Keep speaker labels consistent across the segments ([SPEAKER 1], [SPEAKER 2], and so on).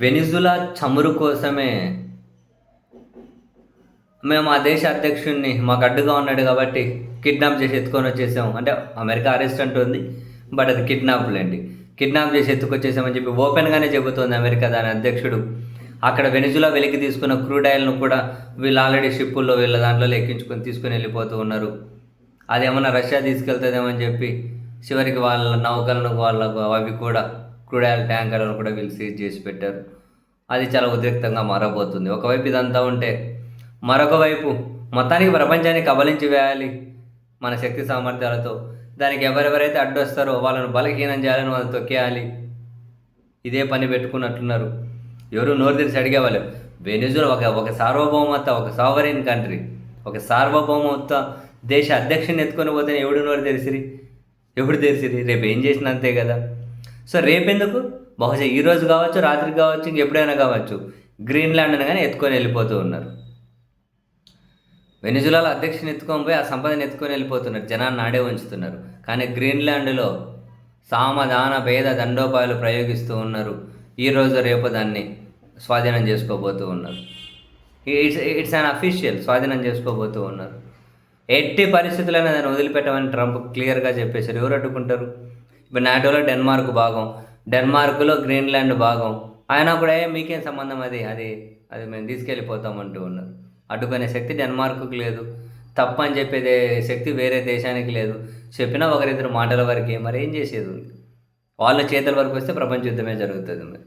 [SPEAKER 1] Venezuela చమురు కోసమే. మేము ఆ దేశ అధ్యక్షుడిని మాకు అడ్డుగా ఉన్నాడు కాబట్టి కిడ్నాప్ చేసి ఎత్తుకొని వచ్చేసాం. అంటే అమెరికా అరెస్ట్ అంటుంది బట్ అది కిడ్నాప్ లేండి కిడ్నాప్ చేసి ఎత్తుకొచ్చేసామని చెప్పి ఓపెన్గానే చెబుతోంది అమెరికా దాని అధ్యక్షుడు. అక్కడ వెనిజులా వెలికి తీసుకున్న క్రూడ్ ఆయిల్ను కూడా వీళ్ళు ఆల్రెడీ షిప్పుల్లో వీళ్ళ దాంట్లో ఎక్కించుకొని తీసుకుని వెళ్ళిపోతూ ఉన్నారు. అదేమన్నా రష్యా తీసుకెళ్తుందేమో అని చెప్పి చివరికి వాళ్ళ నౌకలను వాళ్ళ అవి కూడా క్రూడ్ ఆయిల్ ట్యాంకర్లను కూడా వీళ్ళు సీజ్ చేసి పెట్టారు. అది చాలా ఉద్రిక్తంగా మారబోతుంది. ఒకవైపు ఇదంతా ఉంటే మరొక వైపు మొత్తానికి ప్రపంచాన్ని కబలించి వేయాలి మన శక్తి సామర్థ్యాలతో. దానికి ఎవరెవరైతే అడ్డొస్తారో వాళ్ళను బలహీనం చేయాలని వాళ్ళు తొక్కేయాలి. ఇదే పని పెట్టుకున్నట్లున్నారు ఎవరు నోరు తెరిచి అడిగేవాళ్ళు వెనిజులా ఒక ఒక సార్వభౌమత ఒక సావరిన్ కంట్రీ ఒక సార్వభౌమత దేశ అధ్యక్షుని ఎత్తుకొని పోతే ఎవడు నోరు తెరిసిరి? ఎప్పుడు తెరిసిరి? రేపు ఏం చేసిన అంతే కదా? సో రేపెందుకు? బహుశా ఈ రోజు కావచ్చు రాత్రి కావచ్చు ఇంకెప్పుడైనా కావచ్చు. గ్రీన్లాండ్ కానీ ఎత్తుకొని వెళ్ళిపోతూ ఉన్నారు. వెనిజులాలో అధ్యక్షుని ఎత్తుకొని పోయి ఆ సంపదను ఎత్తుకొని వెళ్ళిపోతున్నారు. జనాన్ని నాడే ఉంచుతున్నారు. కానీ గ్రీన్లాండ్లో సామధాన భేద దండోపాయాలు ప్రయోగిస్తూ ఉన్నారు. ఈరోజు రేపు దాన్ని స్వాధీనం చేసుకోబోతూ ఉన్నారు. ఇట్స్ ఇట్స్ అన్ అఫీషియల్ స్వాధీనం చేసుకోబోతూ ఉన్నారు. ఎట్టి పరిస్థితులైనా దాన్ని వదిలిపెట్టమని ట్రంప్ క్లియర్గా చెప్పేశారు. ఎవరు అడ్డుకుంటారు? ఇప్పుడు నాటోలో డెన్మార్క్ భాగం డెన్మార్క్లో గ్రీన్లాండ్ భాగం. ఆయన కూడా "ఏ, మీకేం సంబంధం అది? అది అది మేము తీసుకెళ్ళిపోతాం అంటూ ఉన్నారు అడ్డుకునే శక్తి డెన్మార్క్కి లేదు. తప్పని చెప్పేదే శక్తి వేరే దేశానికి లేదు. చెప్పినా ఒకరిద్దరు మాటల వరకే. మరి ఏం చేసేది ఉంది? వాళ్ళ చేతుల వరకు వస్తే ప్రపంచ యుద్ధమే జరుగుతుంది మరి.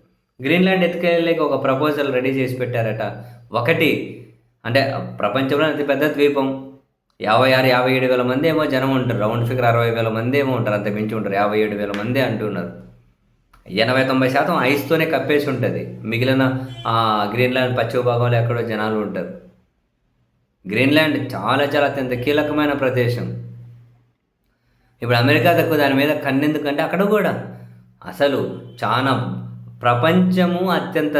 [SPEAKER 1] గ్రీన్లాండ్ ఎత్తుకెళ్ళలేక ఒక ప్రపోజల్ రెడీ చేసి పెట్టారట. ఒకటి అంటే ప్రపంచంలో అతి పెద్ద ద్వీపం. యాభై ఆరు యాభై ఏడు వేల మంది ఏమో జనం ఉంటారు. రౌండ్ ఫిగర్ అరవై వేల మంది ఏమో ఉంటారు. అంత మించి ఉంటారు. యాభై ఏడు వేల మంది అంటున్నారు. ఎనభై తొంభై శాతం ఐస్తోనే కప్పేసి ఉంటుంది. మిగిలిన గ్రీన్లాండ్ పశ్చిమ భాగంలో ఎక్కడో జనాలు ఉంటారు. గ్రీన్లాండ్ చాలా చాలా అత్యంత కీలకమైన ప్రదేశం. ఇప్పుడు అమెరికా తక్కువ దాని మీద కన్నెందుకంటే అక్కడ కూడా. అసలు చాలా ప్రపంచము అత్యంత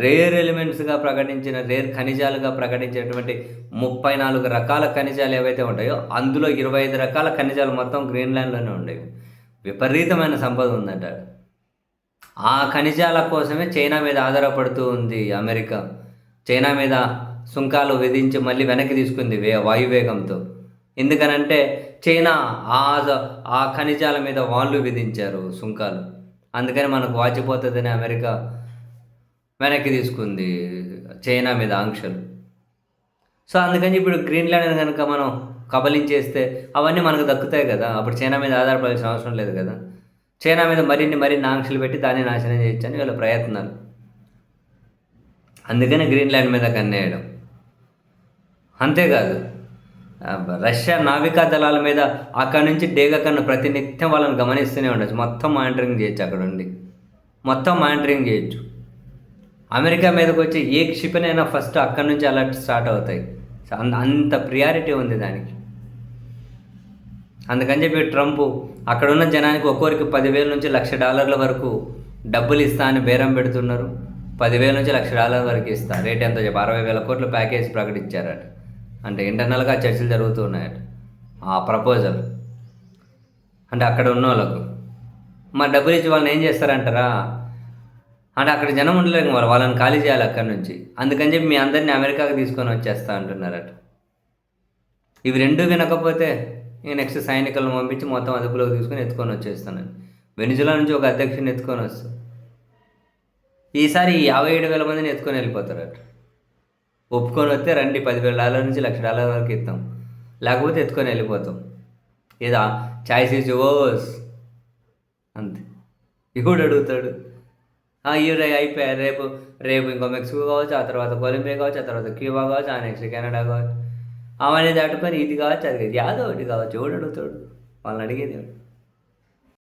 [SPEAKER 1] రేర్ ఎలిమెంట్స్గా ప్రకటించిన రేర్ ఖనిజాలుగా ప్రకటించినటువంటి ముప్పై నాలుగు రకాల ఖనిజాలు ఏవైతే ఉంటాయో అందులో ఇరవై ఐదు రకాల ఖనిజాలు మొత్తం గ్రీన్లాండ్లోనే ఉండేవి. విపరీతమైన సంపద ఉందంట. ఆ ఖనిజాల కోసమే చైనా మీద ఆధారపడుతూ ఉంది అమెరికా. చైనా మీద సుంకాలు విధించి మళ్ళీ వెనక్కి తీసుకుంది వే వాయువేగంతో. ఎందుకనంటే చైనా ఆ ఆ ఖనిజాల మీద వాళ్ళు విధించారు సుంకాలు. అందుకని మనకు వాచిపోతుందని అమెరికా వెనక్కి తీసుకుంది చైనా మీద ఆంక్షలు. సో అందుకని ఇప్పుడు గ్రీన్లాండ్ కనుక మనం కబలించేస్తే అవన్నీ మనకు దక్కుతాయి కదా. అప్పుడు చైనా మీద ఆధారపడాల్సిన అవసరం లేదు కదా. చైనా మీద మరిన్ని మరిన్ని ఆంక్షలు పెట్టి దాన్ని నాశనం చేయొచ్చని వీళ్ళ ప్రయత్నాలు. అందుకనే గ్రీన్లాండ్ మీద కన్నేయడం. అంతేకాదు రష్యా నావికా దళాల మీద అక్కడి నుంచి డేగ కన్నా ప్రతినిత్యం వాళ్ళని గమనిస్తూనే ఉండొచ్చు. మొత్తం మానిటరింగ్ చేయొచ్చు అక్కడ ఉండి మొత్తం మానిటరింగ్ చేయొచ్చు. అమెరికా మీదకి వచ్చి ఏ క్షిపణైనా ఫస్ట్ అక్కడి నుంచి అలర్ట్ స్టార్ట్ అవుతాయి. అంత అంత ప్రియారిటీ ఉంది దానికి. అందుకని చెప్పి ట్రంప్ అక్కడ ఉన్న జనానికి ఒక్కొరికి పదివేల నుంచి లక్ష డాలర్ల వరకు డబ్బులు ఇస్తా అని బేరం పెడుతున్నారు. పదివేల నుంచి లక్ష డాలర్ల వరకు ఇస్తా. రేట్ ఎంతో చెప్పి? అరవై వేల కోట్ల ప్యాకేజ్ ప్రకటించారట. అంటే ఇంటర్నల్గా చర్చలు జరుగుతూ జరుగుతున్నాయట. ఆ ప్రపోజల్ అంటే అక్కడ ఉన్న వాళ్ళకు మరి డబ్బులు ఇచ్చి వాళ్ళని ఏం చేస్తారంటారా? అంటే అక్కడ జనం ఉండలేరు మరి వాళ్ళని ఖాళీ చేయాలి అక్కడి నుంచి. అందుకని చెప్పి మీ అందరినీ అమెరికాకి తీసుకొని వచ్చేస్తా అంటున్నారట. ఇవి రెండు వినకపోతే నెక్స్ట్ సైనికులను పంపించి మొత్తం అదుపులోకి తీసుకొని ఎత్తుకొని వచ్చేస్తానని. వెనిజులా నుంచి ఒక అధ్యక్షుని ఎత్తుకొని వస్తాను ఈసారి యాభై ఏడు వేల మందిని ఎత్తుకొని వెళ్ళిపోతారట. ఒప్పుకొని వస్తే రండి పదివేల డాలర్ నుంచి లక్ష డాలర్ వరకు ఇస్తాం. లేకపోతే ఎత్తుకొని వెళ్ళిపోతాం. ఏదా? చాయిస్ ఈజ్ ఓస్ అంతే. ఇప్పుడు అడుగుతాడు? ఆ అయిపోయారు రేపు రేపు ఇంకో మెక్సికో కావచ్చు ఆ తర్వాత కొలంబియా కావచ్చు ఆ తర్వాత క్యూబా కావచ్చు ఆ నెక్స్ట్ కెనడా కావచ్చు. అవన్నీ దాటుకొని ఇది కావచ్చు అది యాదో ఒకటి కావచ్చు. ఎవడు అడుగుతాడు? వాళ్ళని అడిగేది